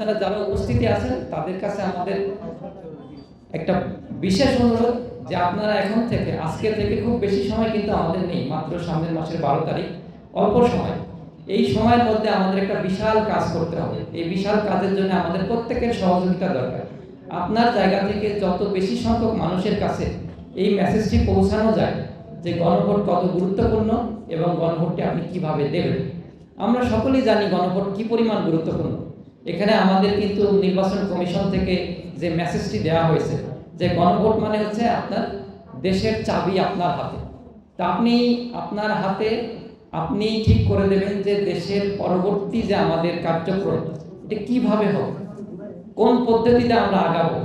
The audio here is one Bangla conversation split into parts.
আপনারা যারা উপস্থিতি আছেন, তাদের কাছে আমাদের একটা বিশেষ অনুরোধ যে আপনারা এখন থেকে, আজকে থেকে খুব বেশি সময় কিন্তু আমাদের নেই, মাত্র সামনের মাসের বারো তারিখ, অল্প সময়। এই সময়ের মধ্যে আমাদের একটা বিশাল কাজ করতে হবে। এই বিশাল কাজের জন্য আমাদের প্রত্যেকের সহযোগিতা দরকার। আপনার জায়গা থেকে যত বেশি সংখ্যক মানুষের কাছে এই মেসেজটি পৌঁছানো যায় যে গণভোট কত গুরুত্বপূর্ণ এবং গণভোটটি আপনি কীভাবে দেবেন। আমরা সকলেই জানি গণভোট কি পরিমাণ গুরুত্বপূর্ণ। এখানে আমাদের কিন্তু নির্বাচন কমিশন থেকে যে মেসেজটি দেওয়া হয়েছে, যে গণভোট মানে হচ্ছে আপনার দেশের চাবি আপনার হাতে। তা আপনি আপনার হাতে আপনি ঠিক করে দেবেন যে দেশের পরবর্তী যে আমাদের কার্যক্রম, এটা কীভাবে হবে? কোন পদ্ধতিতে আমরা আগাবো?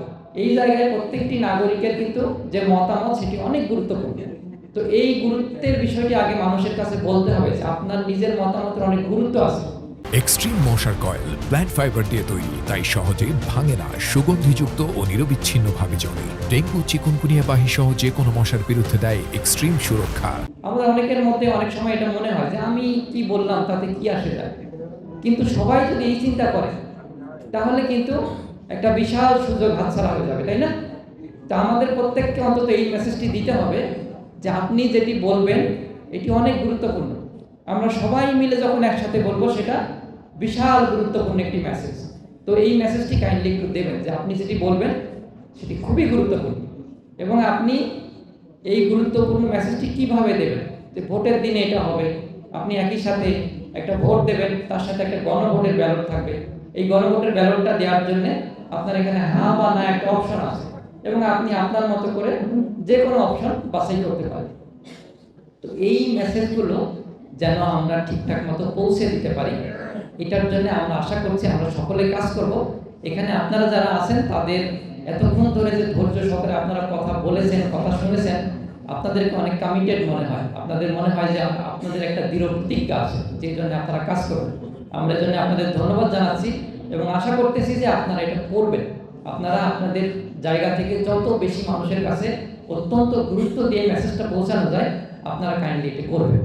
এই জায়গায় প্রত্যেকটি নাগরিকের কিন্তু যে মতামত, সেটি অনেক গুরুত্বপূর্ণ। তো এই গুরুত্বের বিষয়টি আগে মানুষের কাছে বলতে হবে আপনার নিজের মতামতের অনেক গুরুত্ব আছে। এক্সট্রিম মশার কয়েল প্ল্যান্ট ফাইবার দিয়ে তৈরি, তাই সহজে ভাঙে না, সুগন্ধিযুক্ত ও নিরবিচ্ছিন্নভাবে জ্বলে। ডেঙ্গু, চিকুনকুনিয়া বাহি সহ যে কোনো মশার বিরুদ্ধে দেয় এক্সট্রিম সুরক্ষা। আমাদের অনেকের মধ্যে অনেক সময় এটা মনে হয় যে, আমি কি বললাম, তাতে কি আসে যায়? কিন্তু সবাই যদি এই চিন্তা করে, তাহলে কিন্তু একটা বিশাল সুযোগ হাতছাড়া হয়ে যাবে, তাই না? তা আমাদের প্রত্যেককে অন্তত এই মেসেজটি দিতে হবে যে, আপনি যেটি বলবেন, এটি অনেক গুরুত্বপূর্ণ। আমরা সবাই মিলে যখন একসাথে বলব সেটা বিশাল গুরুত্বপূর্ণ একটি মেসেজ তো এই মেসেজটি কাইন্ডলি একটু দেবেন যে আপনি যেটি বলবেন, সেটি খুবই গুরুত্বপূর্ণ। এবং আপনি এই গুরুত্বপূর্ণ মেসেজটি কীভাবে দেবেন? যে ভোটের দিনে এটা হবে, আপনি একই সাথে একটা ভোট দেবেন, তার সাথে একটা গণভোটের ব্যালট থাকবে। এই গণভোটের ব্যালটটা দেওয়ার জন্য আপনার এখানে হ্যাঁ বা না একটা অপশন আছে। এবং আপনি আপনার মতো করে যে কোনো অপশন বাছাই করতে পারেন। তো এই মেসেজগুলো যেন আমরা ঠিকঠাক মতো পৌঁছে দিতে পারি। এটার জন্য আমরা আশা করছি আমরা সকলে কাজ করব। এখানে আপনারা যারা আছেন, তাদের এতক্ষণ ধরে যে ধৈর্য সহকারে আপনারা কথা বলেছেন, কথা শুনেছেন, আপনাদেরকে অনেক কমিটেড মনে হয়। আপনাদের মনে হয় যে আপনাদের একটা দৃঢ় প্রতিজ্ঞা আছে যে জন্য আপনারা কাজ করবেন। আমরা জন্য আপনাদের ধন্যবাদ জানাচ্ছি এবং আশা করতেছি যে আপনারা এটা করবেন। আপনারা আপনাদের জায়গা থেকে যত বেশি মানুষের কাছে অত্যন্ত গুরুত্ব দিয়ে মেসেজটা পৌঁছানো যায়, আপনারা কাইন্ডলি এটা করবেন।